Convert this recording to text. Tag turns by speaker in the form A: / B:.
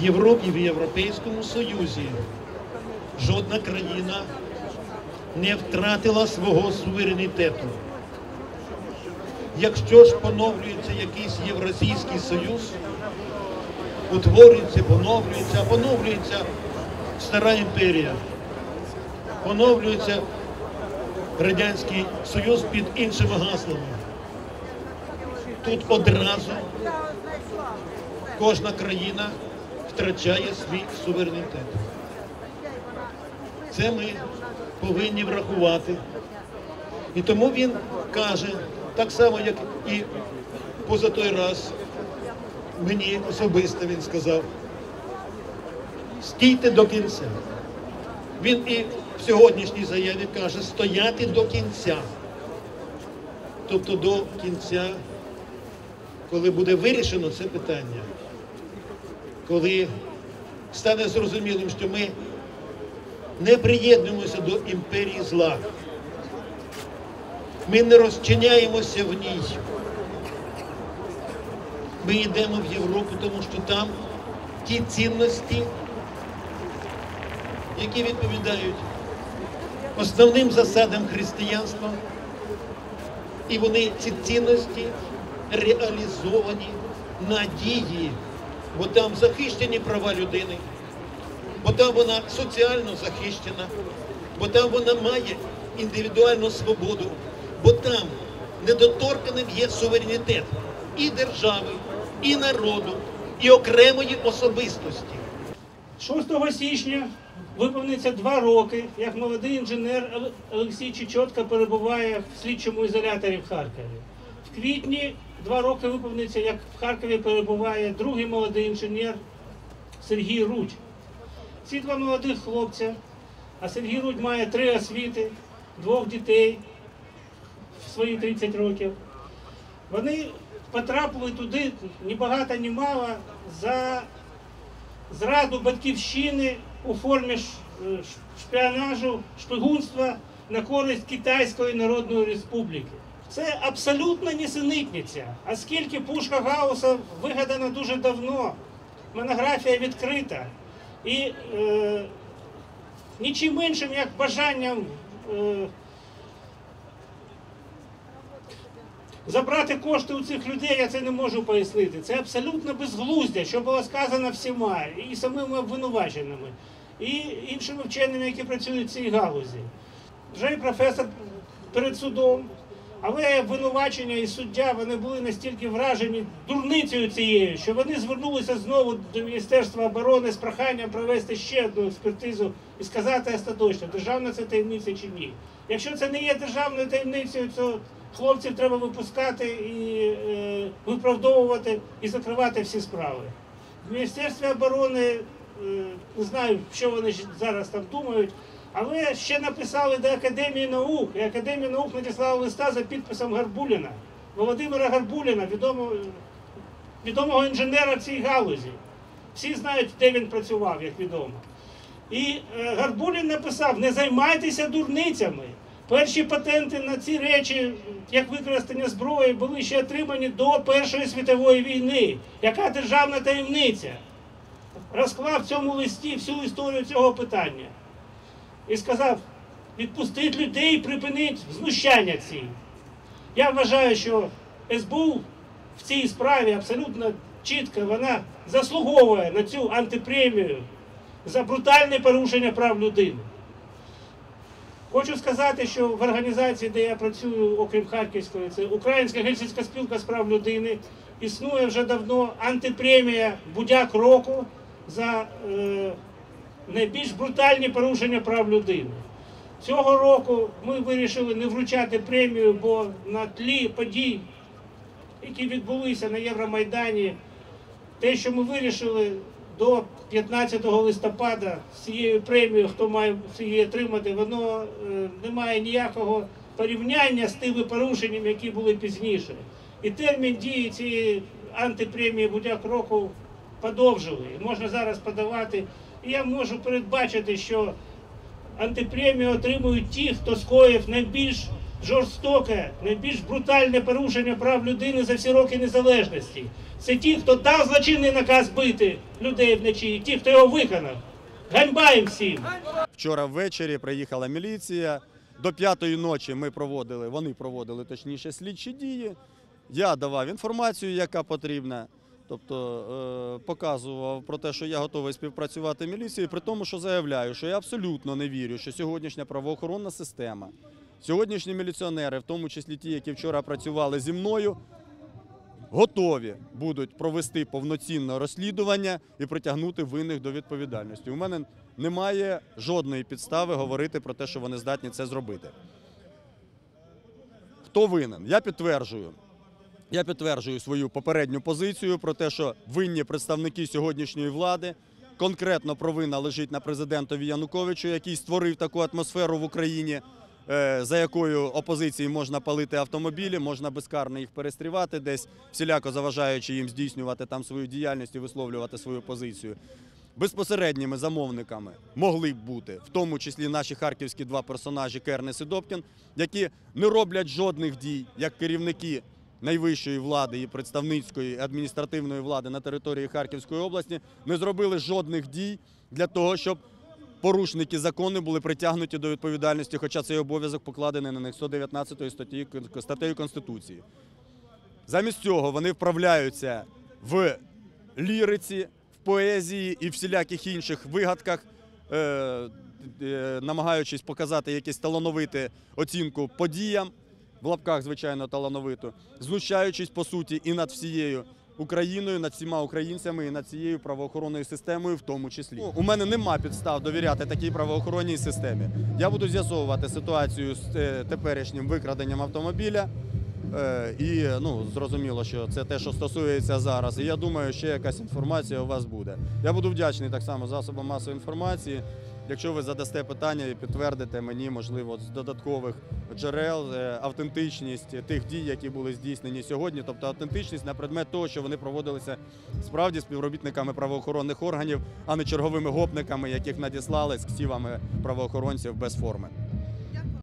A: В Європі, в Європейському Союзі жодна країна не втратила свого суверенітету. Якщо ж поновлюється якийсь Євразійський Союз, утворюється, поновлюється, поновлюється стара імперія, поновлюється Радянський Союз під іншими гаслами. Тут одразу кожна країна втрачає свій суверенітет. Це ми повинні врахувати. І тому він каже, так само, як і поза той раз, мені особисто він сказав, стійте до кінця. Він і в сьогоднішній заяві каже, стояти до кінця. Тобто до кінця, коли буде вирішено це питання, коли стане зрозумілим, що ми не приєднуємося до імперії зла. Ми не розчиняємося в ній. Ми йдемо в Європу, тому що там ті цінності, які відповідають основним засадам християнства, і вони ці цінності реалізовані на дії, бо там захищені права людини, бо там вона соціально захищена, бо там вона має індивідуальну свободу, бо там недоторканим є суверенітет і держави, і народу, і окремої особистості.
B: 6 січня виповниться два роки, як молодий інженер Олексій Чечотка перебуває в слідчому ізоляторі в Харкові. Квітні два роки виповниться, як в Харкові перебуває другий молодий інженер Сергій Рудь. Ці два молодих хлопця, а Сергій Рудь має три освіти, двох дітей в свої 30 років. Вони потрапили туди ні багато, ні мало за зраду батьківщини у формі е, шпіонажу, шпигунства на користь Китайської Народної Республіки. Це абсолютно нісенітниця. Оскільки пушка Гауса вигадана дуже давно, монографія відкрита. І е, нічим іншим, як бажанням е, Забрати кошти у цих людей я це не можу пояснити. Це абсолютно безглуздя, що було сказано всіма, і самими обвинуваченими, і іншими вченими, які працюють в цій галузі. Вже і професор перед судом, але обвинувачення і суддя вони були настільки вражені дурницею цією, що вони звернулися знову до Міністерства оборони з проханням провести ще одну експертизу і сказати остаточно, державна це таємниця чи ні. Якщо це не є державною таємницею, то хлопців треба випускати і е, виправдовувати і закривати всі справи. В Міністерстві оборони е, не знаю, що вони зараз там думають, але ще написали до Академії наук, і Академія наук надіслала листа за підписом Гарбуліна, Володимира Гарбуліна, відомого, відомого інженера цій галузі. Всі знають, де він працював, як відомо. І е, Гарбулін написав: не займайтеся дурницями. Перші патенти на ці речі, як використання зброї, були ще отримані до Першої світової війни. Яка державна таємниця? Розклав в цьому листі всю історію цього питання. І сказав: відпустіть людей і припиніть знущання ці. Я вважаю, що СБУ в цій справі абсолютно чітко вона заслуговує на цю антипремію за брутальне порушення прав людини. Хочу сказати, що в організації, де я працюю, окрім Харківської, це Українська гельсінська спілка з прав людини, існує вже давно антипремія Будяк року за е, найбільш брутальні порушення прав людини. Цього року ми вирішили не вручати премію, бо на тлі подій, які відбулися на Євромайдані, те, що ми вирішили до 15 листопада з цією премією, хто має її отримати, воно е, не має ніякого порівняння з тими порушеннями, які були пізніше. І термін дії цієї антипремії будь-як року подовжили. І можна зараз подавати. Я можу передбачити, що антипремію отримують ті, хто скоїв найбільш жорстоке, найбільш брутальне порушення прав людини за всі роки незалежності. Це ті, хто дав злочинний наказ бити людей вночі, і ті, хто його виконав. Ганьба їм всім!
C: Вчора ввечері приїхала міліція. До п'ятої ночі ми проводили, вони проводили точніше слідчі дії. Я давав інформацію, яка потрібна. Тобто е, показував про те, що я готовий співпрацювати міліцією, при тому, що заявляю, що я абсолютно не вірю, що сьогоднішня правоохоронна система, сьогоднішні міліціонери, в тому числі ті, які вчора працювали зі мною, готові будуть провести повноцінне розслідування і притягнути винних до відповідальності. У мене немає жодної підстави говорити про те, що вони здатні це зробити. Хто винен? Я підтверджую. Я підтверджую свою попередню позицію про те, що винні представники сьогоднішньої влади. Конкретно провина лежить на президентові Януковичу, який створив таку атмосферу в Україні, е, за якою опозиції можна палити автомобілі, можна безкарно їх перестрівати, десь всіляко заважаючи їм здійснювати там свою діяльність і висловлювати свою позицію. Безпосередніми замовниками могли б бути, в тому числі наші харківські два персонажі Кернес і Добкін, які не роблять жодних дій як керівники найвищої влади і представницької адміністративної влади на території Харківської області, не зробили жодних дій для того, щоб порушники закону були притягнуті до відповідальності, хоча цей обов'язок покладений на них 119 статтею, статтею Конституції. Замість цього вони вправляються в ліриці, в поезії і всіляких інших вигадках, е, е, намагаючись показати якусь талановиту оцінку подіям, в лапках, звичайно, талановиту, знущаючись по суті і над всією Україною, над всіма українцями і над цією правоохоронною системою, в тому числі. У мене нема підстав довіряти такій правоохоронній системі. Я буду з'ясовувати ситуацію з е, теперішнім викраденням автомобіля. Е, І ну зрозуміло, що це те, що стосується зараз. І я думаю, ще якась інформація у вас буде. Я буду вдячний так само засобам масової інформації. Якщо ви задасте питання і підтвердите мені, можливо, з додаткових джерел е, автентичність тих дій, які були здійснені сьогодні, тобто автентичність на предмет того, що вони проводилися справді співробітниками правоохоронних органів, а не черговими гопниками, яких надіслали з ксівами правоохоронців без форми.